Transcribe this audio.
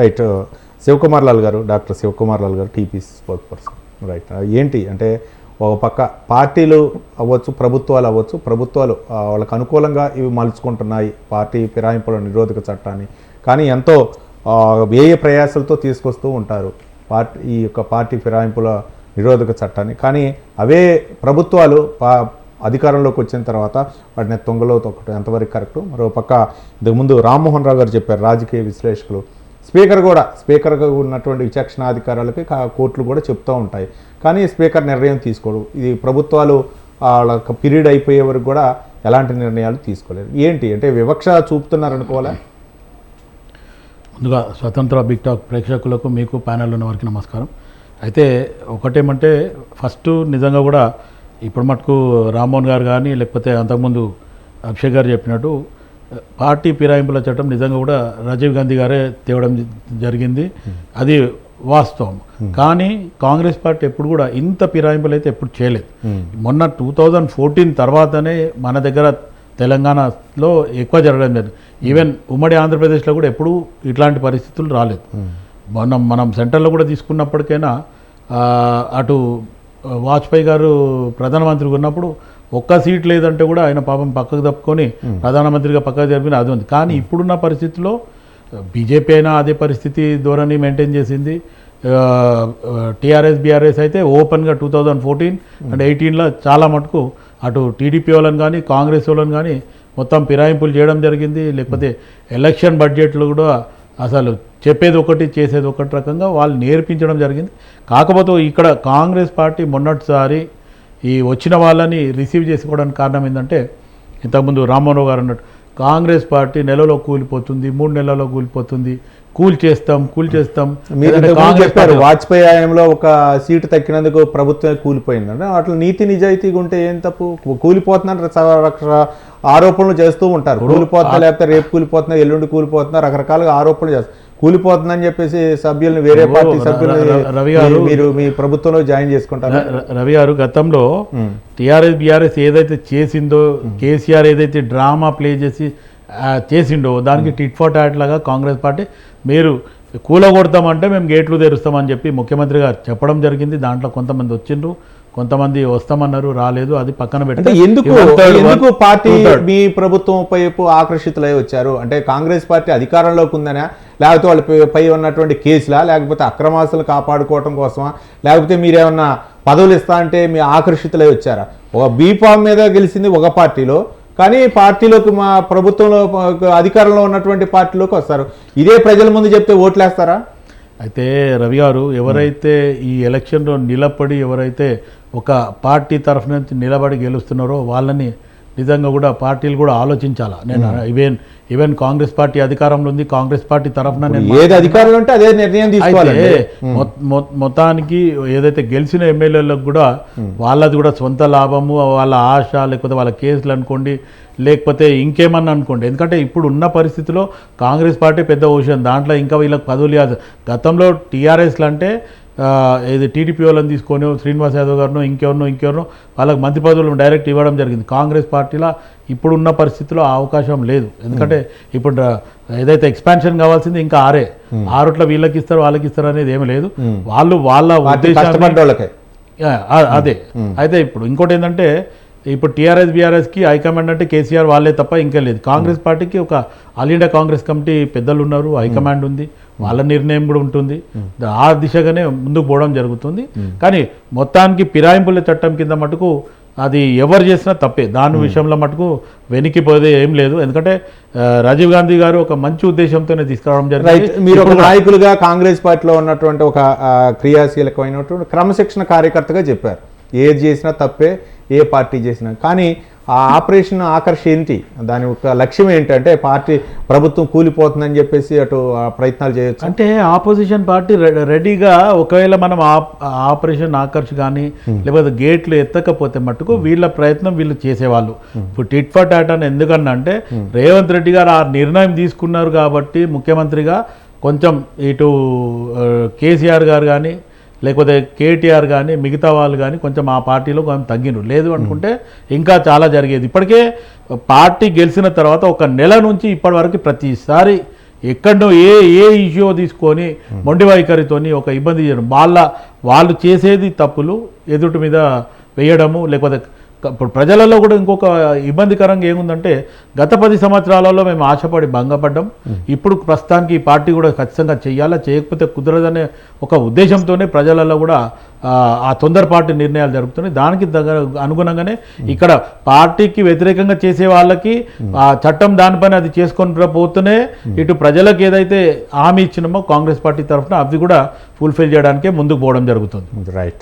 Right uh, Shivakumar Lal గారు doctor Shivakumar Lal గారు TP spoke person right ఏంటి? అంటే ఒక పక్క పార్టీలు అవ్వచ్చు ప్రభుత్వాలు అవ్వచ్చు ప్రభుత్వాలు వాళ్ళకు అనుకూలంగా ఇవి మలుచుకుంటున్నాయి పార్టీ ఫిరాయింపుల నిరోధక చట్టాన్ని. కానీ ఎంతో వేయ వ్యయ ప్రయాసాలతో తీసుకొస్తూ ఉంటారు పార్టీ ఈ యొక్క పార్టీ ఫిరాయింపుల నిరోధక చట్టాన్ని. కానీ అవే ప్రభుత్వాలు పా అధికారంలోకి వచ్చిన తర్వాత వాటిని తొంగలో తొక్కటం ఎంతవరకు కరెక్టు? మరో పక్క ఇంతకుముందు రామ్మోహన్ రావు గారు చెప్పారు రాజకీయ విశ్లేషకులు. స్పీకర్ కూడా స్పీకర్గా ఉన్నటువంటి విచక్షణాధికారాలకి కోర్టులు కూడా చెప్తూ ఉంటాయి. కానీ స్పీకర్ నిర్ణయం తీసుకోడు. ఇది ప్రభుత్వాలు వాళ్ళ పీరియడ్ అయిపోయే వరకు కూడా ఎలాంటి నిర్ణయాలు తీసుకోలేరు ఏంటి? అంటే వివక్ష చూపుతున్నారు అనుకోవాలా ముందుగా స్వతంత్ర బిగ్ టాక్ ప్రేక్షకులకు మీకు ప్యానెల్ ఉన్న వారికి నమస్కారం. అయితే ఒకటేమంటే ఫస్ట్ నిజంగా కూడా ఇప్పుడు మటుకు రామ్మోహన్ గారు కానీ లేకపోతే అంతకుముందు అభిషేక్ గారు చెప్పినట్టు పార్టీ ఫిరాయింపుల చట్టం నిజంగా కూడా రాజీవ్ గాంధీ గారే తేవడం జరిగింది. అది వాస్తవం. కానీ కాంగ్రెస్ పార్టీ ఎప్పుడు కూడా ఇంత ఫిరాయింపులు అయితే ఎప్పుడు చేయలేదు. మొన్న టూ థౌజండ్ ఫోర్టీన్ తర్వాతనే మన దగ్గర తెలంగాణలో ఎక్కువ జరగడం లేదు ఈవెన్ ఉమ్మడి ఆంధ్రప్రదేశ్లో కూడా ఎప్పుడూ ఇట్లాంటి పరిస్థితులు రాలేదు. మనం మనం సెంటర్లో కూడా తీసుకున్నప్పటికైనా అటు వాజ్పేయి గారు ప్రధానమంత్రి ఉన్నప్పుడు ఒక్క సీట్ లేదంటే కూడా ఆయన పాపం పక్కకు తప్పుకొని ప్రధానమంత్రిగా పక్కకు జరిపిన అది ఉంది. కానీ ఇప్పుడున్న పరిస్థితిలో బీజేపీ అయినా అదే పరిస్థితి ధోరణి మెయింటైన్ చేసింది. టీఆర్ఎస్ బీఆర్ఎస్ అయితే ఓపెన్గా టూ థౌజండ్ ఫోర్టీన్ అండ్ ఎయిటీన్లో చాలా మటుకు అటు టీడీపీ వాళ్ళని కానీ కాంగ్రెస్ వాళ్ళని కానీ మొత్తం ఫిరాయింపులు చేయడం జరిగింది. లేకపోతే ఎలక్షన్ బడ్జెట్లు కూడా అసలు చెప్పేది ఒకటి చేసేది ఒకటి రకంగా వాళ్ళు నేర్పించడం జరిగింది. కాకపోతే ఇక్కడ కాంగ్రెస్ పార్టీ మొన్నటిసారి ఈ వచ్చిన వాళ్ళని రిసీవ్ చేసుకోవడానికి కారణం ఏంటంటే ఇంతకుముందు రామ్మోహన్ గారు అన్నట్టు కాంగ్రెస్ పార్టీ నెలలో కూలిపోతుంది మూడు నెలల్లో కూలిపోతుంది కూల్ చేస్తాం కూల్ చేస్తాం. చెప్పారు వాజ్పేయి హయాంలో ఒక సీటు తక్కినందుకు ప్రభుత్వం కూలిపోయింది అంటే అట్లా నీతి నిజాయితీగా ఉంటే ఏం తప్పు? కూలిపోతున్నారు ఆరోపణలు చేస్తూ ఉంటారు. కూలిపోతున్నా లేకపోతే రేపు కూలిపోతున్నా ఎల్లుండి కూలిపోతున్నా రకరకాలుగా ఆరోపణలు చేస్తారు కూలిపోతుందని చెప్పేసి సభ్యుల్ని వేరే పార్టీ సభ్యుల్ని ర- రవి గారు- మీరు మీ ప్రభుత్వంలో జాయిన్ చేసుకుంటారు? రవి గారు గతంలో టీఆర్ఎస్ బీఆర్ఎస్ ఏదైతే చేసిందో కేసీఆర్ ఏదైతే డ్రామా ప్లే చేసి చేసిండో దానికి టిట్ ఫార్ టాట్ లాగా కాంగ్రెస్ పార్టీ మీరు కూలగొడతామంటే మేము గేట్లు తెరుస్తామని చెప్పి ముఖ్యమంత్రి గారు చెప్పడం జరిగింది. దాంట్లో కొంతమంది వచ్చిండ్రు కొంతమంది వస్తామన్నారు రాలేదు అది పక్కన పెట్టి ఎందుకు ఎందుకు పార్టీ. మీ ప్రభుత్వం వైపు ఆకర్షితులై వచ్చారు? అంటే కాంగ్రెస్ పార్టీ అధికారంలోకి ఉందనా? లేకపోతే వాళ్ళ పై- ఉన్నటువంటి కేసులా? లేకపోతే అక్రమాస్తులు కాపాడుకోవటం కోసమా? లేకపోతే మీరేమన్నా పదవులు ఇస్తా అంటే మీ ఆకర్షితులై వచ్చారా? ఒక బీఫామ్ మీద గెలిచింది ఒక పార్టీలో కానీ పార్టీలోకి మా ప్రభుత్వంలో అధికారంలో ఉన్నటువంటి పార్టీలోకి వస్తారు. ఇదే ప్రజల ముందు చెప్తే ఓట్లేస్తారా? అయితే రవి గారు ఎవరైతే ఈ ఎలక్షన్లో నిలబడి ఎవరైతే ఒక పార్టీ తరఫు నుంచి నిలబడి గెలుస్తున్నారో వాళ్ళని నిజంగా కూడా పార్టీలు కూడా ఆలోచించాలా? నేను ఈవెన్ ఈవెన్ కాంగ్రెస్ పార్టీ అధికారంలో ఉంది కాంగ్రెస్ పార్టీ తరఫున నేను ఏది అధికారంలో ఉంటే అదే నిర్ణయం మొ- మొత్తానికి ఏదైతే గెలిచిన ఎమ్మెల్యేలకు కూడా వాళ్ళది కూడా సొంత లాభము వాళ్ళ ఆశ లేకపోతే వాళ్ళ కేసులు అనుకోండి లేకపోతే ఇంకేమన్నా అనుకోండి. ఎందుకంటే ఇప్పుడు ఉన్న పరిస్థితిలో కాంగ్రెస్ పార్టీ పెద్ద ఓషన్ దాంట్లో ఇంకా వీళ్ళకి పదవులు గతంలో టీఆర్ఎస్లు అంటే ఇది టీడీపీ వాళ్ళని తీసుకొని శ్రీనివాస్ యాదవ్ గారినో ఇంకెవరినో ఇంకెవరినో వాళ్ళకి మంత్రి పదవులు డైరెక్ట్ ఇవ్వడం జరిగింది. కాంగ్రెస్ పార్టీలో ఇప్పుడున్న పరిస్థితిలో ఆ అవకాశం లేదు. ఎందుకంటే ఇప్పుడు ఏదైతే ఎక్స్పాన్షన్ కావాల్సింది ఇంకా ఆరే. ఆరుట్ల వీళ్ళకి ఇస్తారు వాళ్ళకి ఇస్తారు అనేది ఏమీ లేదు. వాళ్ళు వాళ్ళ అదే. అయితే ఇప్పుడు ఇంకోటి ఏంటంటే ఇప్పుడు టీఆర్ఎస్ బీఆర్ఎస్కి హైకమాండ్ అంటే కేసీఆర్ వాళ్ళే తప్ప ఇంకా లేదు. కాంగ్రెస్ పార్టీకి ఒక ఆల్ ఇండియా కాంగ్రెస్ కమిటీ పెద్దలు ఉన్నారు హైకమాండ్ ఉంది. వాళ్ళ నిర్ణయం కూడా ఉంటుంది. ఆ దిశగానే ముందుకు పోవడం జరుగుతుంది. కానీ మొత్తానికి ఫిరాయింపుల చట్టం కింద మటుకు అది ఎవరు చేసినా తప్పే. దాని విషయంలో మటుకు వెనికిపోతే ఏం లేదు. ఎందుకంటే రాజీవ్ గాంధీ గారు ఒక మంచి ఉద్దేశంతోనే తీసుకురావడం జరిగింది. మీరు ఒక నాయకులుగా కాంగ్రెస్ పార్టీలో ఉన్నటువంటి ఒక క్రియాశీలకమైనటువంటి క్రమశిక్షణ కార్యకర్తగా చెప్పారు. ఏది చేసినా తప్పే ఏ పార్టీ చేసినా. కానీ ఆ ఆపరేషన్ ఆకర్ష ఏంటి దాని ఒక లక్ష్యం ఏంటంటే పార్టీ ప్రభుత్వం కూలిపోతుందని చెప్పేసి అటు ప్రయత్నాలు చేయొచ్చు. అంటే ఆపోజిషన్ పార్టీ రెడీగా ఒకవేళ మనం ఆప్- ఆపరేషన్ ఆకర్ష్ కానీ లేకపోతే గేట్లు ఎత్తకపోతే మట్టుకు వీళ్ళ ప్రయత్నం వీళ్ళు చేసేవాళ్ళు. ఇప్పుడు టిట్ ఫర్ టాట్ అని ఎందుకన్నా అంటే రేవంత్ రెడ్డి గారు ఆ నిర్ణయం తీసుకున్నారు కాబట్టి ముఖ్యమంత్రిగా కొంచెం ఇటు కేసీఆర్ గారు కానీ లేకపోతే కేటీఆర్ కానీ మిగతా వాళ్ళు కానీ కొంచెం ఆ పార్టీలో కొంచెం తగ్గినారు. లేదు అనుకుంటే ఇంకా చాలా జరిగేది. ఇప్పటికే పార్టీ గెలిచిన తర్వాత ఒక నెల నుంచి ఇప్పటి వరకు ప్రతిసారి ఎక్కడో ఏ ఏ ఇష్యూ తీసుకొని మొండి వైఖరితోని ఒక ఇబ్బంది చేయడం వాళ్ళ వాళ్ళు చేసేది తప్పులు ఎదుటి మీద వేయడము లేకపోతే ఇప్పుడు ప్రజలలో కూడా ఇంకొక ఇబ్బందికరంగా ఏముందంటే గత పది సంవత్సరాలలో మేము ఆశపడి భంగపడ్డాం. ఇప్పుడు ప్రస్తుతానికి ఈ పార్టీ కూడా ఖచ్చితంగా చేయాలా చేయకపోతే కుదరదనే ఒక ఉద్దేశంతోనే ప్రజలలో కూడా ఆ, తొందరపాటు నిర్ణయాలు జరుగుతున్నాయి. దానికి దగ్గర అనుగుణంగానే ఇక్కడ పార్టీకి వ్యతిరేకంగా చేసే వాళ్ళకి ఆ చట్టం దానిపైన అది చేసుకొని పోతూనే ఇటు ప్రజలకు ఏదైతే హామీ ఇచ్చినామో కాంగ్రెస్ పార్టీ తరఫున అవి కూడా ఫుల్ఫిల్ చేయడానికే ముందుకు పోవడం జరుగుతుంది. రైట్